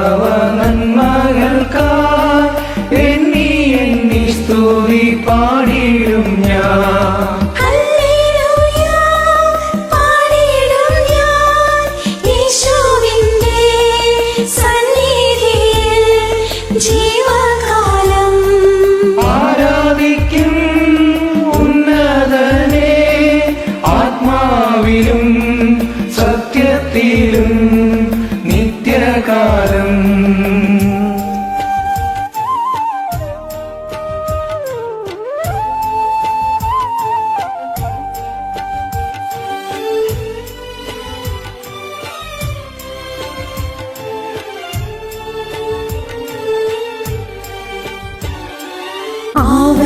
Bhagavad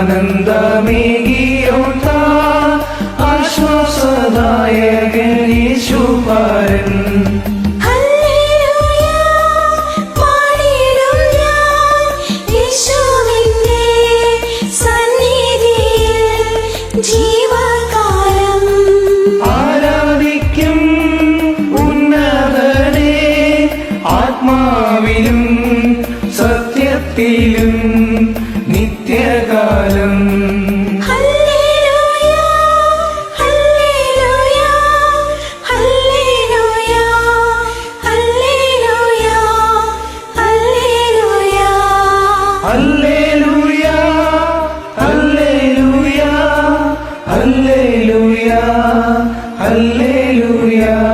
ആനന്ദമേകിയോട്ട ആശ്വാസദായകൻ ഈശുപാരൻ ആരാധിക്കും ഉന്നതനെ ആത്മാവിലും കാലം Hallelujah, Hallelujah, Hallelujah.